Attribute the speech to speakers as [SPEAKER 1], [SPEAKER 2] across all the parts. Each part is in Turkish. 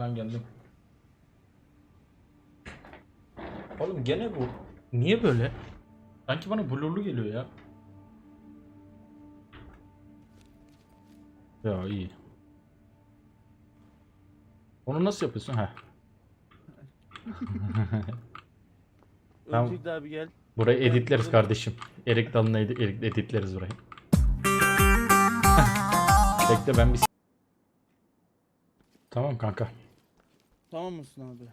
[SPEAKER 1] ben geldim. Oğlum gene bu. Niye böyle? Sanki bana blurlu geliyor ya. Ya iyi. Onu nasıl yapıyorsun? Heh. Tamam.
[SPEAKER 2] Öncelikle abi gel.
[SPEAKER 1] Burayı editleriz kardeşim. Erik dalını edi- edi- editleriz burayı. Bekle ben bir... Tamam kanka.
[SPEAKER 2] Tamam mısın abi?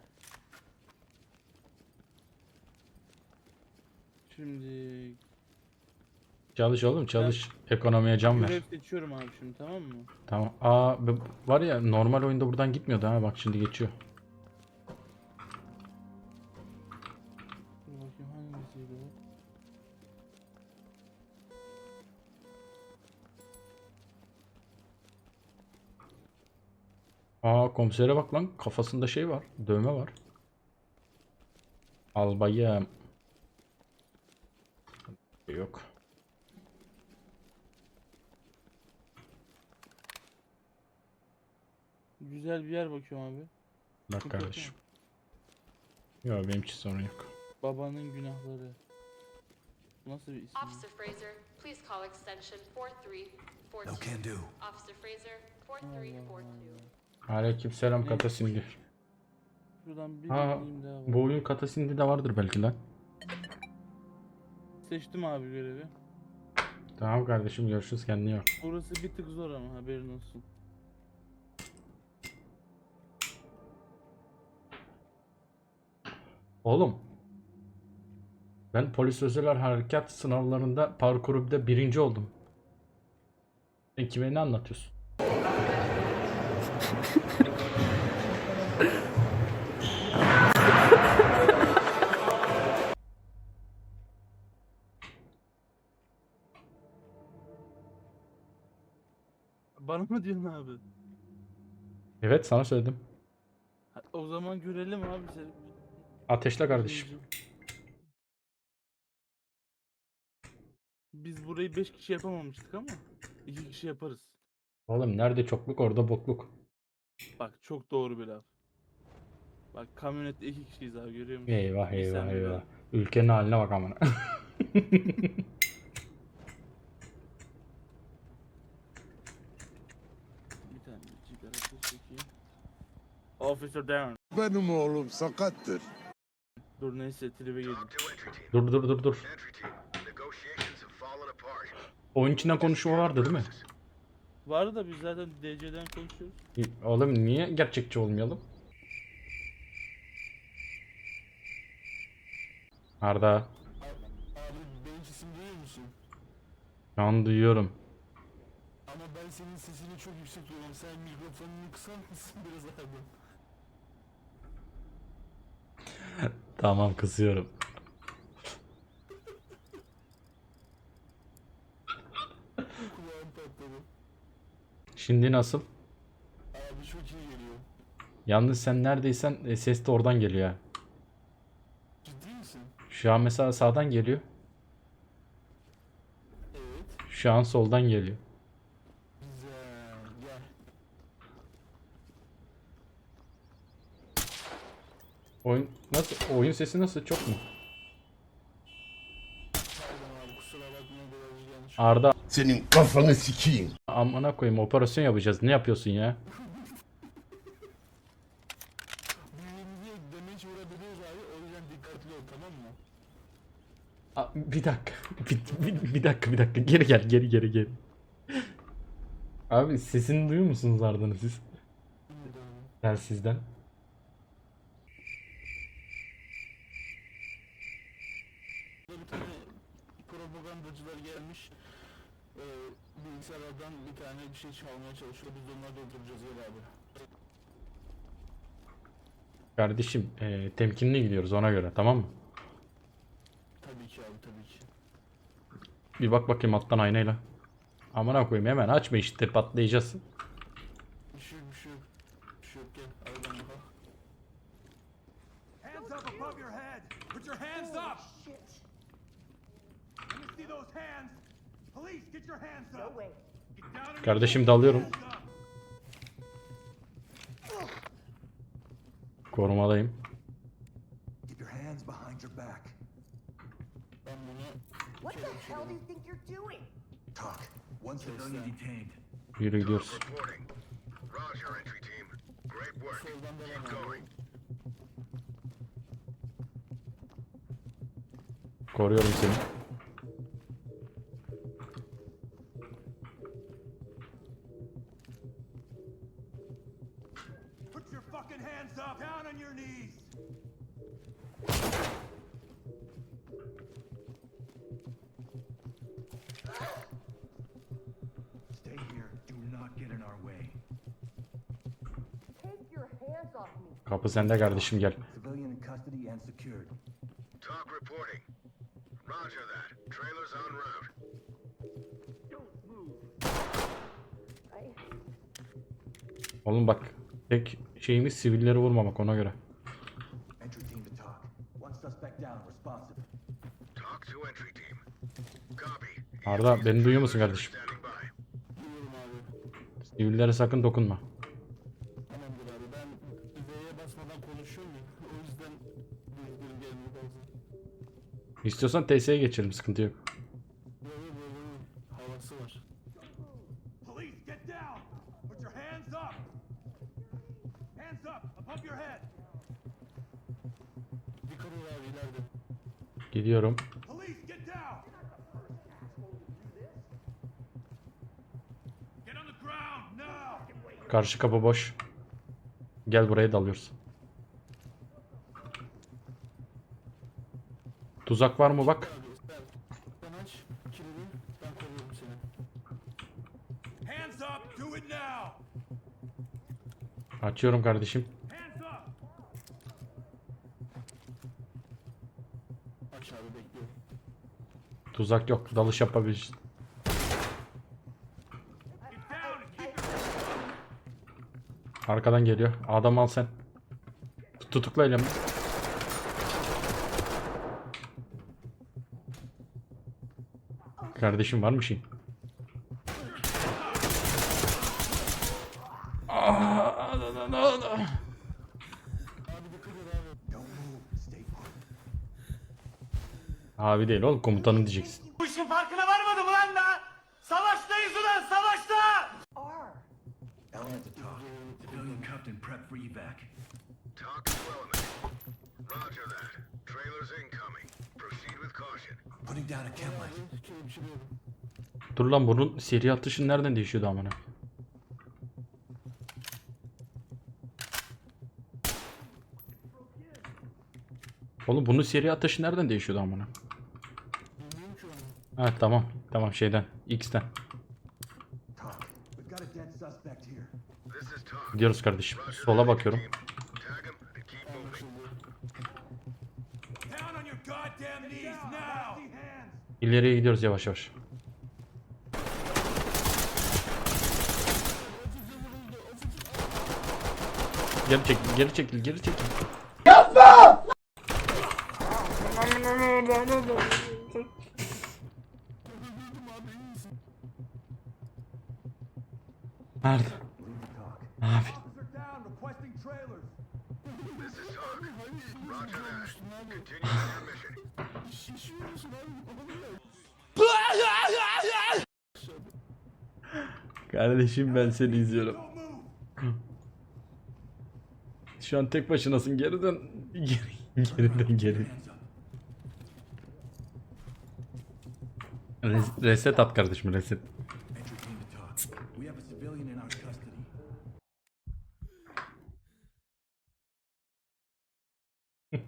[SPEAKER 2] Şimdi
[SPEAKER 1] Çalış oğlum çalış. Ekonomiye can ver.
[SPEAKER 2] görev seçiyorum abi şimdi tamam mı?
[SPEAKER 1] Tamam. Aa var ya normal oyunda buradan gitmiyordu ha bak şimdi geçiyor. Aa komisere bak lan kafasında şey var. Dövme var. Albayım. Yok.
[SPEAKER 2] Güzel bir yer bakıyorum abi.
[SPEAKER 1] Bak kardeşim. Yok benim için sorun yok.
[SPEAKER 2] Babanın günahları. Bu Nasıl bir isim?
[SPEAKER 3] Officer Fraser, please call extension 4342.
[SPEAKER 4] No can do.
[SPEAKER 3] Officer Fraser, 4342.
[SPEAKER 1] Aleykümselam kata sindi.
[SPEAKER 2] Şuradan bir
[SPEAKER 1] Ha,
[SPEAKER 2] deneyeyim daha var.
[SPEAKER 1] Bu oyun kata sindi de vardır belki lan.
[SPEAKER 2] Seçtim abi görevi.
[SPEAKER 1] Tamam kardeşim görüşürüz kendine iyi bak.
[SPEAKER 2] Burası bir tık zor ama haberin olsun.
[SPEAKER 1] Oğlum. Ben polis özel harekat sınavlarında de birinci oldum. Sen kime ne anlatıyorsun?
[SPEAKER 2] Bana mı diyorsun abi?
[SPEAKER 1] Evet sana söyledim.
[SPEAKER 2] Ha, O zaman görelim abi seni.
[SPEAKER 1] Ateşle kardeşim.
[SPEAKER 2] Biz burayı 5 kişi yapamamıştık ama 2 kişi yaparız.
[SPEAKER 1] Oğlum nerede çokluk orada bokluk.
[SPEAKER 2] Bak çok doğru bir laf. Bak kamyonette 2 kişiyiz abi görüyor musun?
[SPEAKER 1] Eyvah
[SPEAKER 2] Bir sen,
[SPEAKER 1] eyvah
[SPEAKER 2] bir ben.
[SPEAKER 1] eyvah. Ülkenin haline bak amına.
[SPEAKER 2] Bir tane sigara çekeyim. Officer down.
[SPEAKER 5] Benim oğlum sakattır.
[SPEAKER 2] Dur neyse tribe geldim.
[SPEAKER 1] dur dur dur dur. Oyun içinden konuşma vardı değil mi?
[SPEAKER 2] Vardı da biz zaten DC'den konuşuyoruz.
[SPEAKER 1] Oğlum niye gerçekçi olmayalım? Arda.
[SPEAKER 6] Abi benim sesimi duyuyor musun?
[SPEAKER 1] Şu an duyuyorum.
[SPEAKER 6] Ama ben senin sesini çok yüksek duyuyorum. Sen mikrofonunu kısar mısın biraz abi?
[SPEAKER 1] Tamam
[SPEAKER 6] patladı.
[SPEAKER 1] Şimdi nasıl?
[SPEAKER 6] Abi çok iyi geliyor.
[SPEAKER 1] Yalnız sen neredeysen e, ses de oradan geliyor. ha.
[SPEAKER 6] Ciddi misin?
[SPEAKER 1] Şu an mesela sağdan geliyor.
[SPEAKER 6] Evet.
[SPEAKER 1] Şu an soldan geliyor.
[SPEAKER 6] Güzel. Gel.
[SPEAKER 1] Oyun nasıl? Oyun sesi nasıl? Çok mu? Arda
[SPEAKER 5] Senin kafanı sikeyim.
[SPEAKER 1] amına koyayım operasyon yapacağız. Ne yapıyorsun ya?
[SPEAKER 6] Büyüğümüze damage vurabiliyoruz abi. O yüzden dikkatli ol tamam mı?
[SPEAKER 1] A- bir dakika. Bir, bir, bir dakika bir dakika. Geri gel geri geri geri. Abi sesini duyuyor musunuz Arda'nın siz? Telsizden.
[SPEAKER 6] Burada bir tane propagandacılar gelmiş. Ee, bilgisayardan bir şey çalmaya çalışıyor. Biz de onları dolduracağız gel abi.
[SPEAKER 1] Kardeşim e, temkinli gidiyoruz ona göre tamam mı?
[SPEAKER 6] Tabii ki abi tabii ki.
[SPEAKER 1] Bir bak bakayım alttan aynayla. Amına koyayım hemen açma işte patlayacağız.
[SPEAKER 6] Bir şey yok bir şey yok. Bir şey yok gel aradan bak.
[SPEAKER 7] Hands up above your head! Put your hands up! Let me see those hands! Police, get your hands up! On your
[SPEAKER 1] Kardeşim dalıyorum. Korumadayım.
[SPEAKER 4] Keep your hands behind get in our way.
[SPEAKER 7] Take your hands off me!
[SPEAKER 1] Kapı sende kardeşim gel.
[SPEAKER 4] Civilian in custody and secured. Talk reporting. Roger that. Trailers en route.
[SPEAKER 1] Oğlum bak. Tek şeyimiz sivilleri vurmamak ona göre.
[SPEAKER 4] Entry team to talk. One suspect down. Responsive. Talk to entry team. Copy.
[SPEAKER 1] Arda beni duyuyor musun kardeşim? Sivillere sakın dokunma.
[SPEAKER 6] Tamamdır abi. Ben V'ye basmadan konuşuyorum ya. O yüzden duygularım gelmiyor bazen.
[SPEAKER 1] İstiyorsan TS'ye geçelim sıkıntı yok.
[SPEAKER 6] Böyle böyle havası var.
[SPEAKER 7] Police, get down! Put your hands up! Hands up! Above your head!
[SPEAKER 6] Dikkat ol abi ileride.
[SPEAKER 1] Gidiyorum. Karşı kapı boş. Gel buraya dalıyoruz. Tuzak var mı bak. Açıyorum kardeşim. Tuzak yok. Dalış yapabiliriz.
[SPEAKER 7] Get down and keep your
[SPEAKER 1] Arkadan geliyor. Adam al sen. Tut- Tutukla elimde. Kardeşim var mı şey?
[SPEAKER 6] Abi
[SPEAKER 1] değil oğlum komutanım diyeceksin.
[SPEAKER 7] Bu işin farkına varmadı mı lan da? Savaştayız ulan savaşta!
[SPEAKER 4] Element to talk. Civilian cuffed and prepped for evac. Talk to element. Roger that. Trailers incoming. Proceed with caution. Putting down a chem light.
[SPEAKER 6] Abi kelepçeliyorum.
[SPEAKER 1] Dur lan bunun seri atışı nereden değişiyordu amına? Oğlum bunun seri atışı nereden değişiyordu amına? Ha tamam. Tamam şeyden. X'ten. Gidiyoruz kardeşim. Sola bakıyorum. İleriye gidiyoruz yavaş yavaş. Geri çekil, geri çekil, geri çekil. Nerede? Abi. Kardeşim ben seni izliyorum. Şu an tek başınasın. Geri dön. Geri, geri dön geri. Res- reset at kardeşim reset.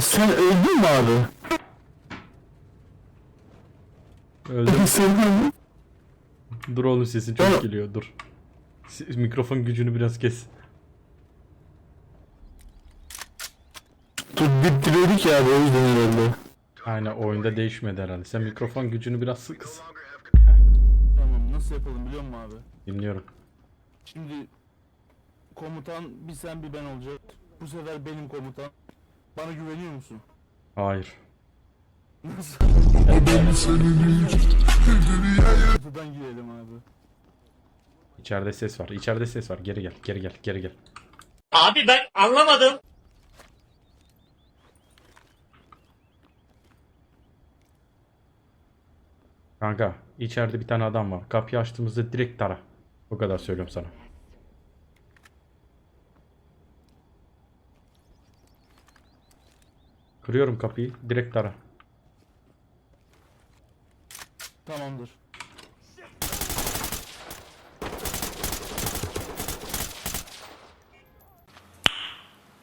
[SPEAKER 6] Sen öldün mü abi?
[SPEAKER 1] Öldüm.
[SPEAKER 6] Sen mi?
[SPEAKER 1] Dur oğlum sesin çok geliyor dur. Mikrofon gücünü biraz kes.
[SPEAKER 6] Bittiriyorduk ya abi o yüzden herhalde.
[SPEAKER 1] Aynen oyunda değişmedi herhalde. Sen mikrofon gücünü biraz sık
[SPEAKER 4] have
[SPEAKER 6] Tamam nasıl yapalım biliyor musun abi?
[SPEAKER 1] Dinliyorum.
[SPEAKER 6] Şimdi komutan bir sen bir ben olacak. Bu sefer benim komutan. Bana güveniyor musun?
[SPEAKER 1] Hayır.
[SPEAKER 6] Nasıl? Kapıdan girelim abi.
[SPEAKER 1] İçeride ses var. İçeride ses var. Geri gel. Geri gel. Geri gel.
[SPEAKER 8] Abi ben anlamadım.
[SPEAKER 1] Kanka içeride bir tane adam var. Kapıyı açtığımızda direkt tara. Bu kadar söylüyorum sana. Kırıyorum kapıyı. Direkt tara.
[SPEAKER 6] Tamamdır.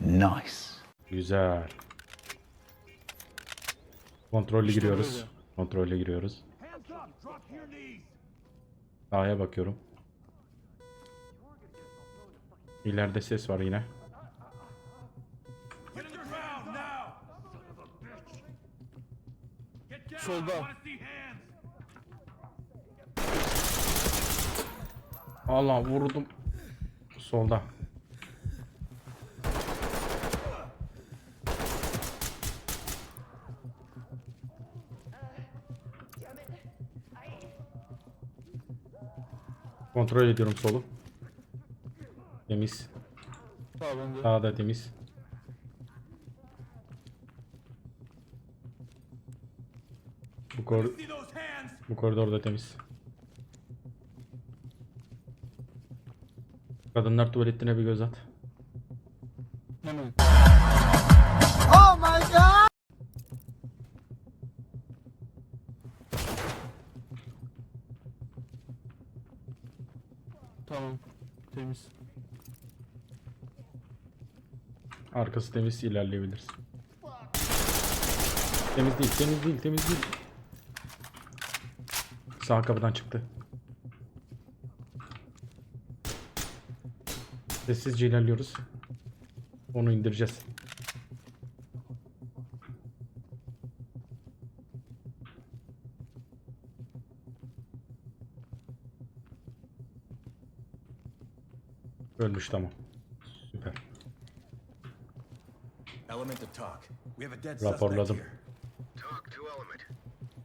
[SPEAKER 4] Nice.
[SPEAKER 1] Güzel. Kontrollü giriyoruz. Kontrollü giriyoruz. A'ya bakıyorum. İleride ses var yine.
[SPEAKER 7] Get on the ground now. Son of a bitch. Get down.
[SPEAKER 6] Solda.
[SPEAKER 7] I want to see hands.
[SPEAKER 1] Allah vurdum. Solda. Kontrol ediyorum solu. Temiz.
[SPEAKER 6] Sağ bende.
[SPEAKER 1] Sağda temiz. Bu, kor bu koridorda temiz. Kadınlar tuvaletine bir göz at.
[SPEAKER 6] Hemen. Tamam. Temiz.
[SPEAKER 1] Arkası temiz ilerleyebiliriz. Temiz değil, temiz değil, temiz değil. Sağ kapıdan çıktı. Sessizce ilerliyoruz. Onu indireceğiz. Ölmüş tamam. Süper.
[SPEAKER 4] Element to talk.
[SPEAKER 7] We have a dead
[SPEAKER 1] Raporladım.
[SPEAKER 4] Talk to element.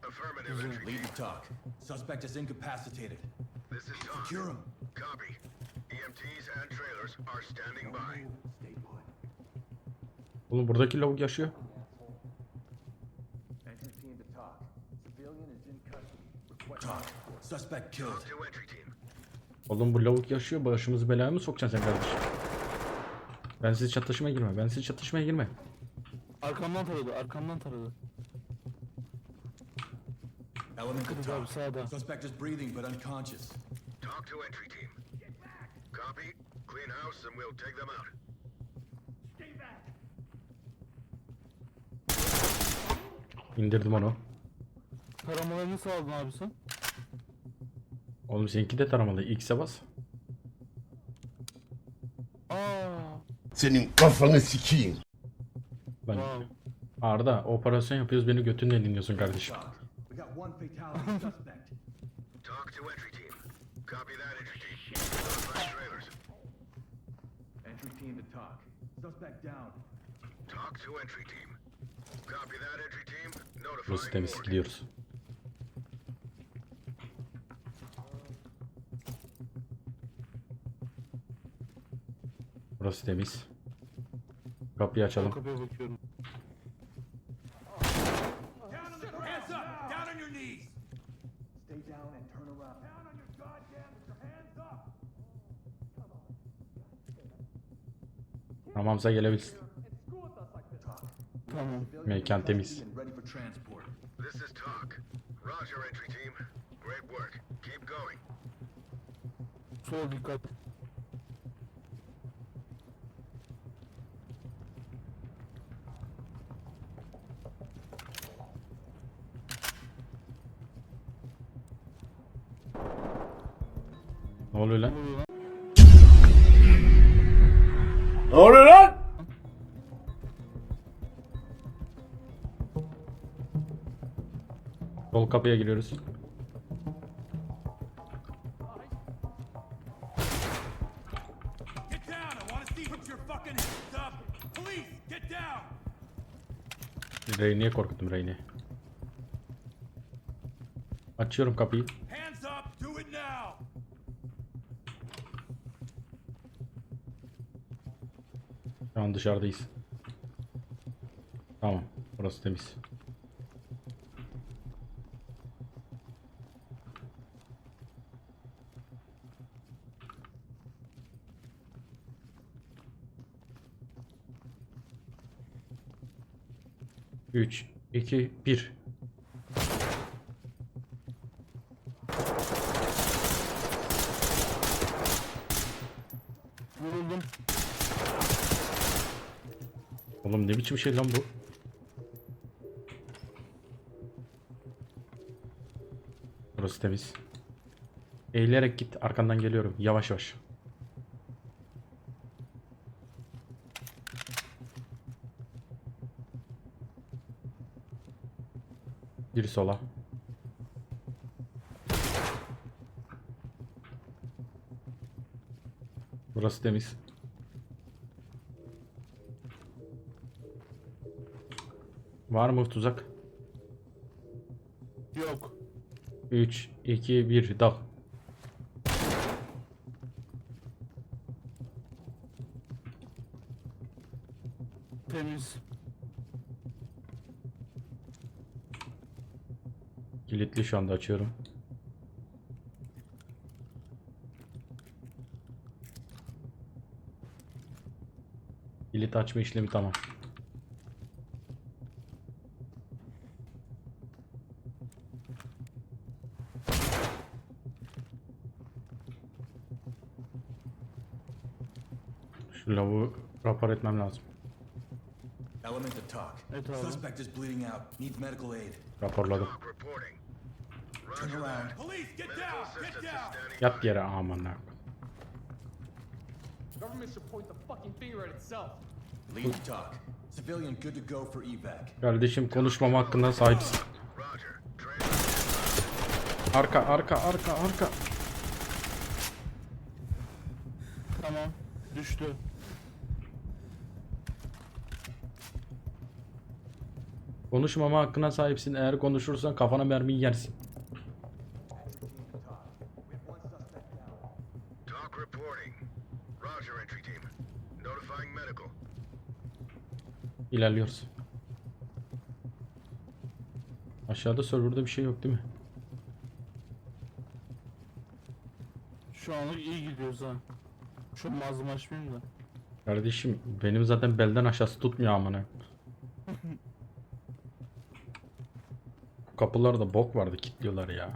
[SPEAKER 4] Affirmative entry
[SPEAKER 7] Lead to talk. Suspect is incapacitated.
[SPEAKER 4] This is talk.
[SPEAKER 7] Secure him.
[SPEAKER 4] Copy. EMTs and trailers are standing by.
[SPEAKER 1] Oğlum buradaki lavuk yaşıyor.
[SPEAKER 7] Entry team to talk. Civilian is in custody. Talk. Suspect killed.
[SPEAKER 4] Talk to entry team.
[SPEAKER 1] Oğlum bu lavuk yaşıyor. Başımızı belaya mı sokacaksın sen kardeşim? Ben siz çatışmaya girme. Ben siz çatışmaya girme.
[SPEAKER 6] Arkamdan taradı. Arkamdan taradı.
[SPEAKER 7] Element to
[SPEAKER 6] Kırız abi sağda.
[SPEAKER 7] Suspect is breathing but unconscious.
[SPEAKER 4] Talk to entry team. Copy. Clean house and we'll take them out.
[SPEAKER 1] İndirdim onu.
[SPEAKER 6] Taramalarını sağladın abi sen.
[SPEAKER 1] Oğlum seninki de taramalı. X'e bas.
[SPEAKER 6] Aa.
[SPEAKER 5] Senin kafanı sikeyim.
[SPEAKER 6] Wow.
[SPEAKER 1] Arda operasyon yapıyoruz beni götünle dinliyorsun kardeşim.
[SPEAKER 7] We got one fatality suspect.
[SPEAKER 4] Talk to entry team. Copy that entry team. Notify trailers.
[SPEAKER 7] Entry team to talk. Suspect down.
[SPEAKER 4] Talk to entry team. Copy that entry team.
[SPEAKER 1] Burası
[SPEAKER 4] Notifying
[SPEAKER 1] temiz
[SPEAKER 4] morgue.
[SPEAKER 1] gidiyoruz. Burası temiz. Kapıyı açalım.
[SPEAKER 6] Kapıya bakıyorum.
[SPEAKER 7] Down on the ground. Hands up. Down on your knees. Stay down and turn around. Down on your goddamn with your hands up.
[SPEAKER 1] Tamamsa gelebilirsin.
[SPEAKER 6] Tamam.
[SPEAKER 1] Mekan temiz.
[SPEAKER 7] And ready for transport.
[SPEAKER 4] This is talk. Roger entry team. Great work. Keep going.
[SPEAKER 6] Sol dikkat.
[SPEAKER 1] Ne oluyor lan?
[SPEAKER 6] Ne oluyor lan?
[SPEAKER 1] Sol kapıya giriyoruz. Reyni'ye korkuttum Reyni. Açıyorum kapıyı.
[SPEAKER 7] Hands up. Do it now.
[SPEAKER 1] An dışarıdayız. Tamam. Burası temiz. Üç, iki, bir. Oğlum ne biçim şey lan bu? Burası temiz. Eğilerek git. Arkandan geliyorum. Yavaş yavaş. Bir sola. Burası temiz. Var mı tuzak?
[SPEAKER 6] Yok.
[SPEAKER 1] 3, 2, 1, dal.
[SPEAKER 6] Temiz.
[SPEAKER 1] Kilitli şu anda açıyorum. Kilit açma işlemi tamam. Şu lavuğu rapor etmem lazım.
[SPEAKER 4] Element to talk.
[SPEAKER 6] Evet abi.
[SPEAKER 4] Suspect is bleeding out. Needs medical aid.
[SPEAKER 1] Raporladım.
[SPEAKER 4] Turn around.
[SPEAKER 7] Police, get down! Get down!
[SPEAKER 1] Yat yere aman ha.
[SPEAKER 9] Government should point the fucking finger at itself.
[SPEAKER 4] Lead to talk. Civilian good to go for evac.
[SPEAKER 1] Kardeşim konuşmama hakkında sahipsin. Arka arka arka arka.
[SPEAKER 6] Tamam. Düştü.
[SPEAKER 1] Konuşmama hakkına sahipsin. Eğer konuşursan kafana mermiyi yersin.
[SPEAKER 4] Talk reporting. Roger, entry team. Notifying medical.
[SPEAKER 1] İlerliyoruz. Aşağıda serverda bir şey yok değil mi?
[SPEAKER 6] Şu anlık iyi gidiyoruz ha. Şu malzeme açmayayım da.
[SPEAKER 1] Kardeşim benim zaten belden aşağısı tutmuyor amına. Kapılarda bok vardı kilitliyorlar ya.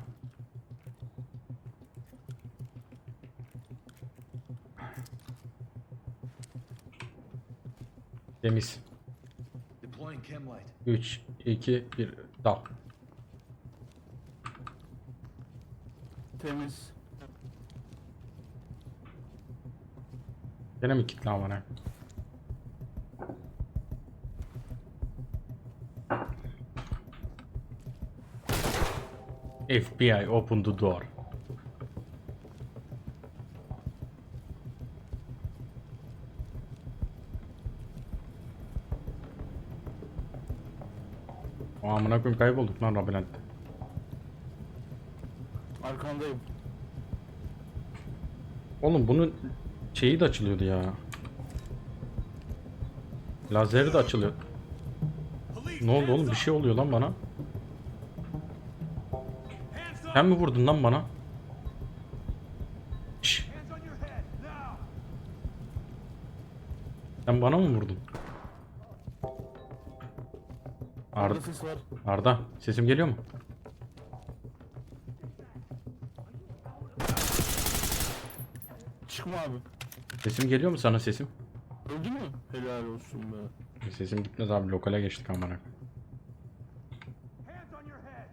[SPEAKER 1] Temiz.
[SPEAKER 4] Deploying chem light.
[SPEAKER 1] 3, 2, 1, dal.
[SPEAKER 6] Temiz.
[SPEAKER 1] Gene mi kilitli amına? FBI open the door. Amına koyayım kaybolduk lan labirentte.
[SPEAKER 6] Arkandayım.
[SPEAKER 1] Oğlum bunun şeyi de açılıyordu ya. Lazeri de açılıyor. Ne oldu oğlum? Bir şey oluyor lan bana. Sen mi vurdun lan bana? Şş, sen bana mı vurdun? Arda,
[SPEAKER 6] Arda ses var.
[SPEAKER 1] Arda, sesim geliyor mu?
[SPEAKER 6] Çıkma abi.
[SPEAKER 1] Sesim geliyor mu sana sesim?
[SPEAKER 6] Öldü mü? Helal olsun be.
[SPEAKER 1] Sesim gitmez abi lokale geçtik amına.
[SPEAKER 7] Hands on your head!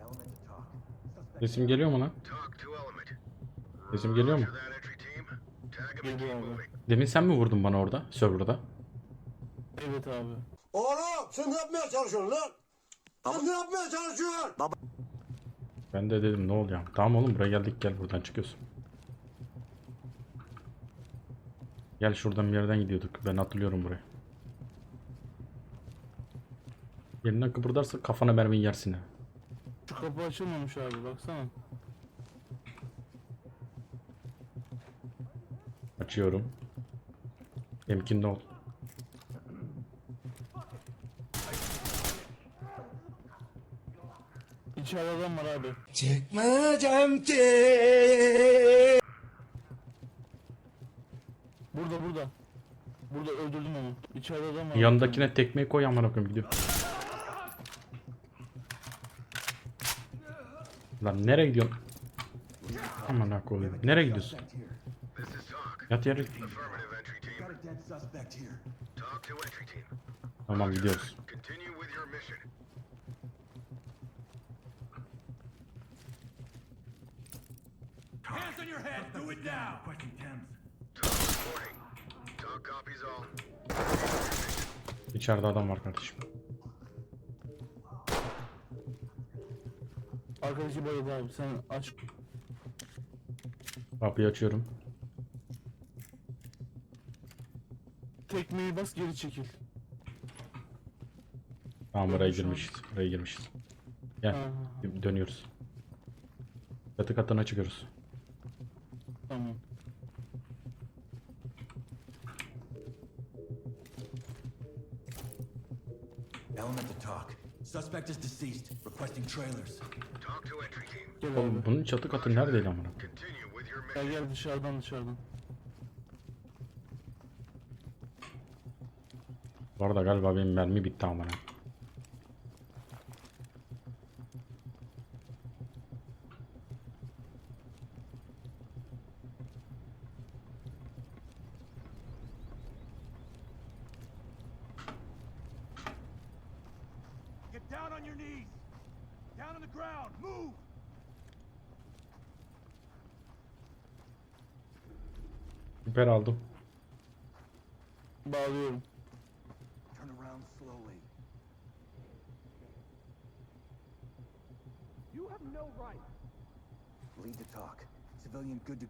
[SPEAKER 4] Element to talk.
[SPEAKER 1] Sesim geliyor mu lan? Sesim geliyor mu?
[SPEAKER 6] Geliyor abi.
[SPEAKER 1] Demin sen mi vurdun bana orada serverda?
[SPEAKER 6] Evet abi.
[SPEAKER 5] Oğlum sen ne yapmaya çalışıyorsun lan? Sen ne yapmaya çalışıyorsun?
[SPEAKER 1] Ben de dedim ne oluyor? Tamam oğlum buraya geldik gel buradan çıkıyorsun. Gel şuradan bir yerden gidiyorduk. Ben hatırlıyorum burayı. Yerinden kıpırdarsa kafana mermiyi yersin ha.
[SPEAKER 6] Şu kapı açılmamış abi baksana.
[SPEAKER 1] Açıyorum. Temkinli ol.
[SPEAKER 6] İçeride adam var abi.
[SPEAKER 5] Çıkmayacağım ki.
[SPEAKER 6] Burada burada. Burada öldürdüm onu. İçeride adam var.
[SPEAKER 1] Yanındakine tekmeyi koy amına koyayım gidiyor. Lan nereye gidiyorsun? Amına koyayım. Nereye gidiyorsun? Yat yere. Tamam gidiyoruz.
[SPEAKER 7] Hands on your head. Do it now.
[SPEAKER 4] Talk reporting. Talk copies all.
[SPEAKER 1] İçeride adam var kardeşim.
[SPEAKER 6] Arkadaki bayıldı abi sen aç.
[SPEAKER 1] Kapıyı açıyorum.
[SPEAKER 6] Tekmeyi bas geri çekil.
[SPEAKER 1] Tamam buraya girmişiz. Buraya girmişiz. Gel.
[SPEAKER 6] Ha,
[SPEAKER 1] Dönüyoruz. Çatı katına çıkıyoruz.
[SPEAKER 6] tamam.
[SPEAKER 7] Element to talk. Suspect is deceased. Requesting trailers.
[SPEAKER 4] Talk to entry team.
[SPEAKER 6] Gel abi.
[SPEAKER 1] Oğlum bunun çatı katı neredeydi amına?
[SPEAKER 4] Continue with your
[SPEAKER 6] Gel gel dışarıdan dışarıdan.
[SPEAKER 1] Bu arada galiba benim mermi bitti amına.
[SPEAKER 7] Get down on your knees. Down on the ground. Move.
[SPEAKER 1] Süper aldım.
[SPEAKER 6] Bağlıyorum.
[SPEAKER 7] Turn around slowly. You have no right. Lead to talk. Civilian good to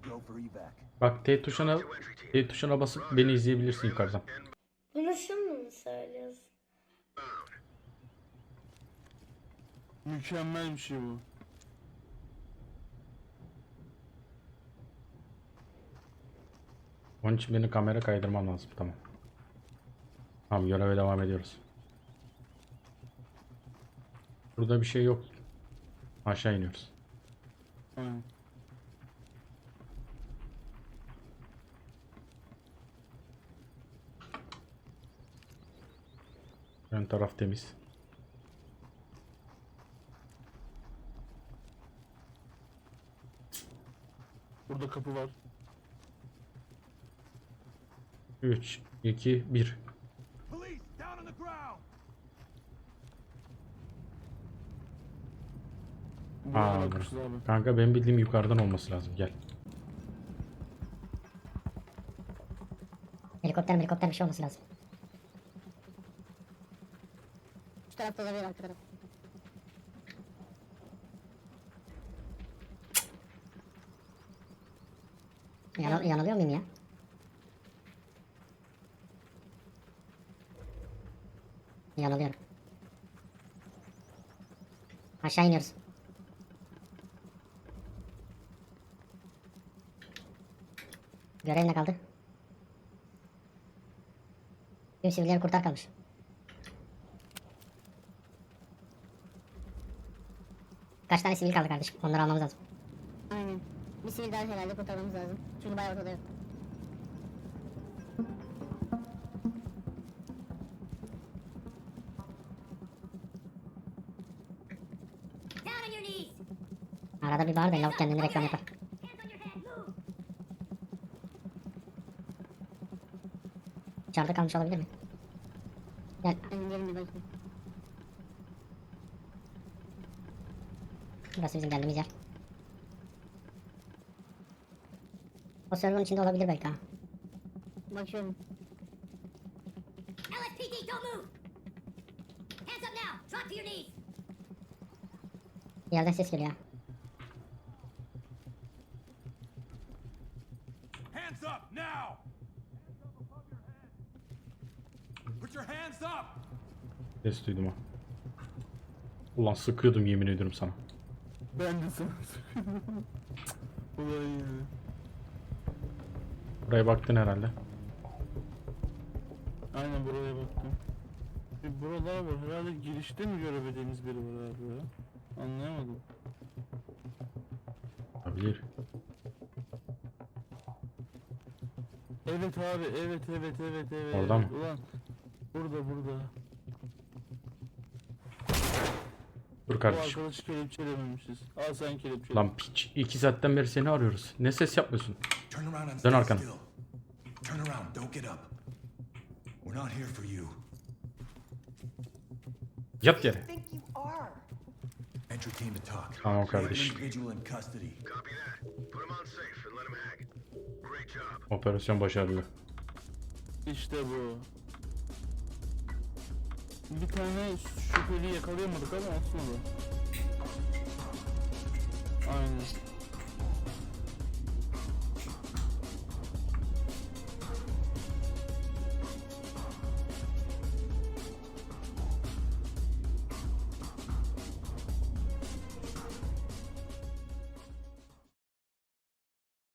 [SPEAKER 7] go for evac.
[SPEAKER 1] Bak T tuşuna T tuşuna basıp beni izleyebilirsin yukarıdan.
[SPEAKER 10] Bunu şimdi mi söylüyorsun?
[SPEAKER 6] Mükemmel bir şey bu.
[SPEAKER 1] Onun için benim kamera kaydırmam lazım. Tamam. Tamam göreve devam ediyoruz. Burada bir şey yok. Aşağı iniyoruz.
[SPEAKER 6] Aynen.
[SPEAKER 1] Ön taraf temiz.
[SPEAKER 6] Burada kapı var.
[SPEAKER 1] 3, 2, 1.
[SPEAKER 7] Police, down on the ground.
[SPEAKER 6] Buraya
[SPEAKER 1] Aa,
[SPEAKER 6] abi.
[SPEAKER 1] Kanka benim bildiğim yukarıdan olması lazım. Gel.
[SPEAKER 10] Helikopter helikopter bir şey olması lazım. Şu tarafta olabilir arka taraf. Yanıl yanılıyor muyum ya? Yanılıyorum. Aşağı iniyoruz. Görev ne kaldı? Tüm sivilleri kurtar kalmış. Kaç tane sivil kaldı kardeşim? Onları almamız lazım.
[SPEAKER 11] Aynen. Bir sivil daha herhalde kurtarmamız lazım. Çünkü bayağı ortada yok.
[SPEAKER 10] Arada bir bağır da lavuk kendini reklam yapar. İçeride kalmış olabilir mi? Gel. Burası bizim geldiğimiz yer. O server'ın içinde olabilir belki ha.
[SPEAKER 11] Bakıyorum. LSPD don't move. Hands up now. Drop to your knees.
[SPEAKER 10] Yerden ses geliyor
[SPEAKER 7] Hands up now. Put your hands up.
[SPEAKER 1] Ses duydum ha. Ulan sıkıyordum yemin ediyorum sana.
[SPEAKER 6] Ben de sana Ulan ya.
[SPEAKER 1] Buraya baktın herhalde.
[SPEAKER 6] Aynen buraya baktım. Bir buralar var. Herhalde girişte mi göremediğimiz biri var abi ya? Anlayamadım.
[SPEAKER 1] Olabilir.
[SPEAKER 6] Evet abi evet evet evet evet.
[SPEAKER 1] Orada mı?
[SPEAKER 6] Ulan burada burada.
[SPEAKER 1] Dur
[SPEAKER 6] Bu
[SPEAKER 1] kardeşim.
[SPEAKER 6] arkadaşı kelepçelememişiz. Al sen kelepçele.
[SPEAKER 1] Lan piç. iki saatten beri seni arıyoruz. Ne ses yapmıyorsun?
[SPEAKER 4] Turn around and
[SPEAKER 1] Dön
[SPEAKER 4] stay
[SPEAKER 1] arkana.
[SPEAKER 4] still. Turn around, don't get up. We're not here for you.
[SPEAKER 1] Yat yere.
[SPEAKER 4] To talk.
[SPEAKER 1] Tamam
[SPEAKER 4] an
[SPEAKER 1] kardeşim.
[SPEAKER 4] individual in custody. Copy that. Put him on safe and let him hang.
[SPEAKER 1] Operasyon başarılı.
[SPEAKER 6] İşte bu. Bir tane şüpheli yakalayamadık ama aslında. Aynen.